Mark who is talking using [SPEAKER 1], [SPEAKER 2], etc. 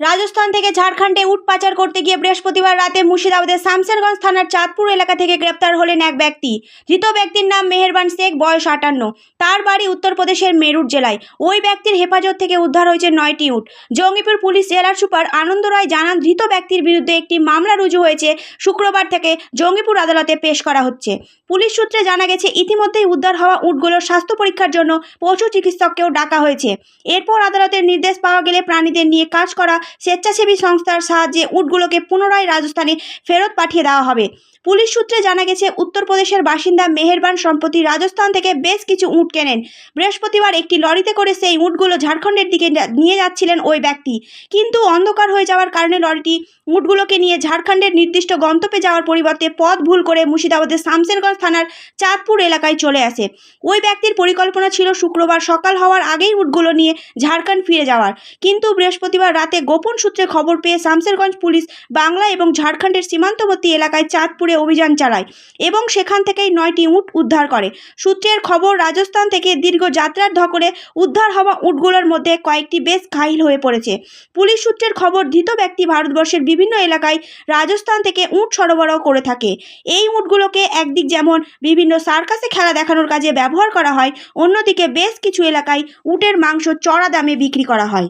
[SPEAKER 1] রাজস্থান থেকে ঝাড়খণ্ডে উট পাচার করতে গিয়ে বৃহস্পতিবার রাতে মুর্শিদাবাদের শামসেরগঞ্জ থানার চাঁদপুর এলাকা থেকে গ্রেপ্তার হলেন এক ব্যক্তি। ধৃত ব্যক্তির নাম মেহেরবান শেখ, বয়স আটান্ন। তার বাড়ি উত্তরপ্রদেশের মেরুট জেলায়। ওই ব্যক্তির হেফাজত থেকে উদ্ধার হয়েছে নয়টি উট। জঙ্গিপুর পুলিশ জেলার সুপার আনন্দ রায় জানান, ধৃত ব্যক্তির বিরুদ্ধে একটি মামলা রুজু হয়েছে। শুক্রবার থেকে জঙ্গিপুর আদালতে পেশ করা হচ্ছে। পুলিশ সূত্রে জানা গেছে, ইতিমধ্যেই উদ্ধার হওয়া উটগুলোর স্বাস্থ্য পরীক্ষার জন্য পশু চিকিৎসককেও ডাকা হয়েছে। এরপর আদালতের নির্দেশ পাওয়া গেলে প্রাণীদের নিয়ে কাজ করা স্বেচ্ছাসেবী সংস্থার সাহায্যে উটগুলোকে পুনরায় রাজস্থানে ফেরত পাঠিয়ে দেওয়া হবে। পুলিশ সূত্রে জানা গেছে, উত্তরপ্রদেশের বাসিন্দা মেহেরবান সম্প্রতি রাজস্থান থেকে বেশ কিছু উট কেনেন। বৃহস্পতিবার একটি লরিতে করে সেই উটগুলো ঝাড়খণ্ডের দিকে নিয়ে যাচ্ছিলেন ওই ব্যক্তি। কিন্তু অন্ধকার হয়ে যাওয়ার কারণে লরিটি উটগুলোকে নিয়ে ঝাড়খণ্ডের নির্দিষ্ট গন্তব্যে যাওয়ার পরিবর্তে পথ ভুল করে মুর্শিদাবাদের শামসেরগঞ্জ থানার চাঁদপুর এলাকায় চলে আসে। ওই ব্যক্তির পরিকল্পনা ছিল শুক্রবার সকাল হওয়ার আগেই উটগুলো নিয়ে ঝাড়খণ্ড ফিরে যাওয়ার। কিন্তু বৃহস্পতিবার রাতে গোপন সূত্রে খবর পেয়ে শামসেরগঞ্জ পুলিশ বাংলা এবং ঝাড়খণ্ডের সীমান্তবর্তী এলাকায় চাঁদপুরে অভিযান চালায় এবং সেখান থেকেই নয়টি উট উদ্ধার করে। সূত্রের খবর, রাজস্থান থেকে দীর্ঘ যাত্রার ধকরে উদ্ধার হওয়া উটগুলোর মধ্যে কয়েকটি বেশ ঘাইল হয়ে পড়েছে। পুলিশ সূত্রের খবর, ধৃত ব্যক্তি ভারতবর্ষের বিভিন্ন এলাকায় রাজস্থান থেকে উট সরবরাহ করে থাকে। এই উটগুলোকে একদিক যেমন বিভিন্ন সার্কাসে খেলা দেখানোর কাজে ব্যবহার করা হয়, অন্যদিকে বেশ কিছু এলাকায় উটের মাংস চড়া দামে বিক্রি করা হয়।